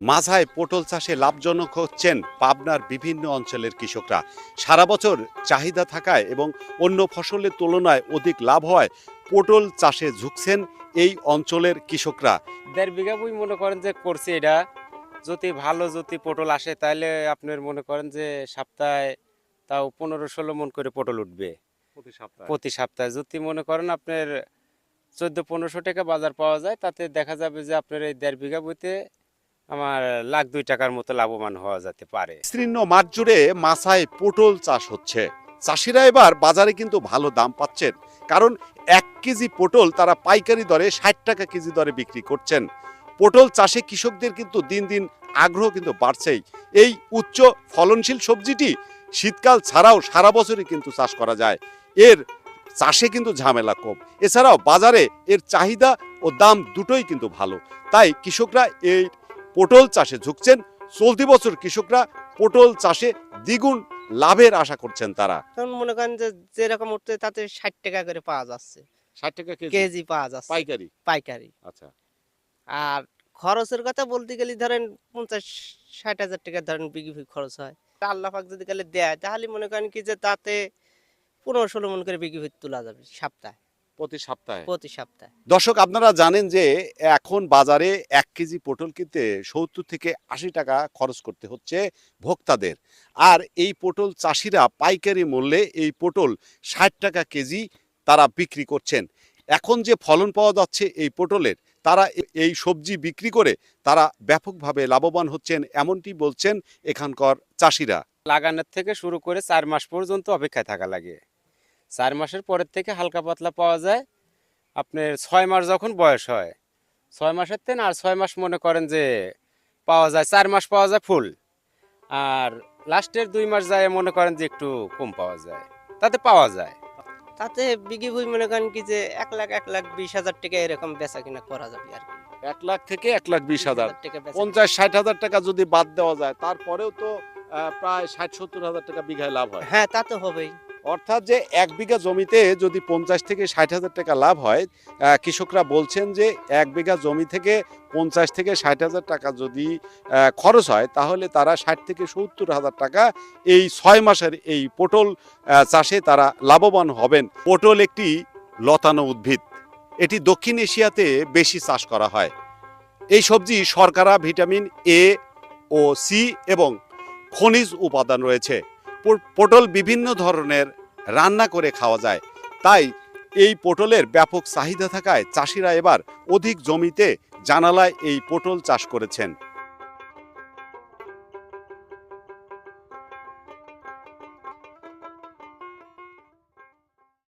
মাঝায় পটল চাষে লাভজনক হচ্ছেন পাবনার বিভিন্ন অঞ্চলের কৃষকরা। সারা বছর চাহিদা থাকায় এবং অন্য ফসলের তুলনায় অধিক লাভ হয় পটল চাষে ঝুঁকছেন এই অঞ্চলের কৃষকরা। দেড় বিঘা বই মনে করেন যে করছে এটা। যদি ভালো যদি পটল আসে তাহলে আপনার মনে করেন যে সপ্তাহে তাও পনেরো ষোলো মন করে পটল উঠবে। প্রতি সপ্তাহে? যদি মনে করেন আপনার চোদ্দ পনেরোশো টাকা বাজার পাওয়া যায় তাতে দেখা যাবে যে আপনার এই দেড় বিঘা বইতে আমার লাখ দুই টাকার মতো লাভবান হওয়া যেতে পারে। বিস্তীর্ণ মাঠ জুড়ে মাছায় পটল চাষ হচ্ছে। চাষিরা এবার বাজারে কিন্তু ভালো দাম পাচ্ছেন। কারণ এক কেজি পটল তারা পাইকারি দরে ষাট টাকা কেজি দরে বিক্রি করছেন। পটল চাষে কৃষকদের কিন্তু দিন দিন আগ্রহ কিন্তু বাড়ছেই। এই উচ্চ ফলনশীল সবজিটি শীতকাল ছাড়াও সারা বছরই কিন্তু চাষ করা যায়। এর চাষে কিন্তু ঝামেলা কম। এছাড়াও বাজারে এর চাহিদা ও দাম দুটোই কিন্তু ভালো। তাই কৃষকরা এই পটল চাষে ঝুঁকছেন। চলতি বছর কৃষকরা পটল চাষে দ্বিগুণ লাভের আশা করছেন তারা। কারণ মনে করেন যে যেরকম উঠতে তাতে ষাট টাকা করে পাওয়া যাচ্ছে। ষাট টাকা কেজি? পাওয়া যাচ্ছে। পাইকারি? পাইকারি। আচ্ছা। আর খরচের কথা বলতে গেলে ধরেন পঞ্চাশ ষাট হাজার টাকা ধরেন বিঘি খরচ হয়। তা আল্লাহ পাক যদি গেলে দেয় তাহলে মনে করেন কি যে তাতে পনেরো ষোলো মন করে বিঘি তোলা যাবে সপ্তাহে। প্রতি সপ্তাহে? প্রতি সপ্তাহে। দর্শক আপনারা জানেন যে এখন বাজারে এক কেজি পটল কিনতে সত্তর থেকে আশি টাকা খরচ করতে হচ্ছে ভোক্তাদের। আর এই পটল চাষিরা পাইকারি মূল্যে এই পটল ষাট টাকা কেজি তারা বিক্রি করছেন। এখন যে ফলন পাওয়া যাচ্ছে এই পটলের তারা এই সবজি বিক্রি করে তারা ব্যাপকভাবে লাভবান হচ্ছেন এমনটি বলছেন এখানকার চাষিরা। লাগানোর থেকে শুরু করে চার মাস পর্যন্ত অপেক্ষায় থাকা লাগে। চার মাসের পরের থেকে হালকা পাতলা পাওয়া যায়। আপনার ছয় মাস যখন বয়স হয় ছয় মাসের থেকে আর ছয় মাস মনে করেন যে পাওয়া যায় চার মাস পাওয়া যায় ফুল। আর লাস্টের দুই মাস যায় মনে করেন যে একটু কম পাওয়া যায় তাতে পাওয়া যায়। তাতে বিঘি বই মনে করেন কি যে এক লাখ এক লাখ বিশ হাজার টাকা এরকম বেচা কিনা করা যাবে আর কি। এক লাখ থেকে এক লাখ বিশ হাজার। টাকা পঞ্চাশ ষাট হাজার টাকা যদি বাদ দেওয়া যায় তারপরেও তো প্রায় ষাট সত্তর হাজার টাকা বিঘায় লাভ হয়। হ্যাঁ তা তো হবেই। অর্থাৎ যে এক বিঘা জমিতে যদি পঞ্চাশ থেকে ষাট হাজার টাকা লাভ হয় কৃষকরা বলছেন যে এক বিঘা জমি থেকে পঞ্চাশ থেকে ষাট হাজার টাকা যদি খরচ হয়, তাহলে তারা ষাট থেকে সত্তর হাজার টাকা এই ছয় মাসের এই পটল চাষে তারা লাভবান হবেন। পটল একটি লতানো উদ্ভিদ। এটি দক্ষিণ এশিয়াতে বেশি চাষ করা হয়। এই সবজি শর্করা, ভিটামিন এ ও সি এবং খনিজ উপাদান রয়েছে। পটল বিভিন্ন ধরনের রান্না করে খাওয়া যায়। তাই এই পটলের ব্যাপক চাহিদা থাকায় চাষিরা এবার অধিক জমিতে জানালায় এই পটল চাষ করেছেন।